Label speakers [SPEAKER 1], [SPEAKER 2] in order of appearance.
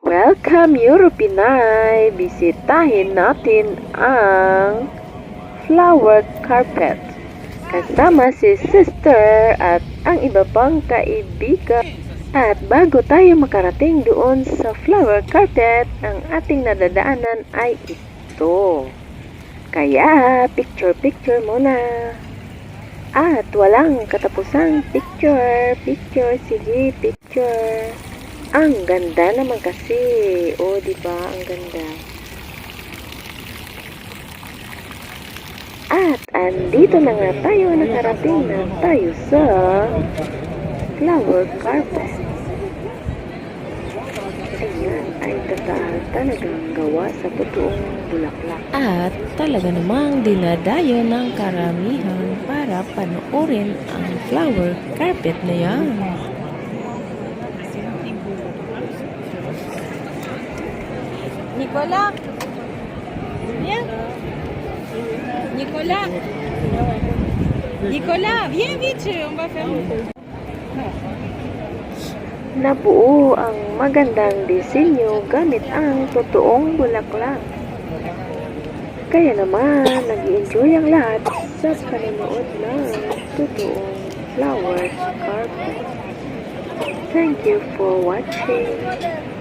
[SPEAKER 1] Welcome Europinay! Bisitahin natin ang flower carpet. Kasama si sister at ang iba pang kaibigan. At bago tayo makarating doon sa flower carpet, ang ating nadadaanan ay ito. Kaya, picture-picture muna. At walang katapusang picture, picture, sige, picture. Ang ganda naman kasi. O, di ba? Ang ganda. At andito na nga tayo, nakarating na tayo sa flower carpet. Ayan, ay total talagang gawa sa totoong bulaklak.
[SPEAKER 2] At talaga namang dinadayo ng karamihan para panoorin ang flower carpet na yan.
[SPEAKER 3] Nicolas Viens Nicolas Nicolas, viens vite, on va faire
[SPEAKER 1] Nabuo ang magandang disenyo gamit ang totoong bulaklak. Kaya naman, nag enjoy ang lahat sa panonood ng totoong flowers carpet. Thank you for watching.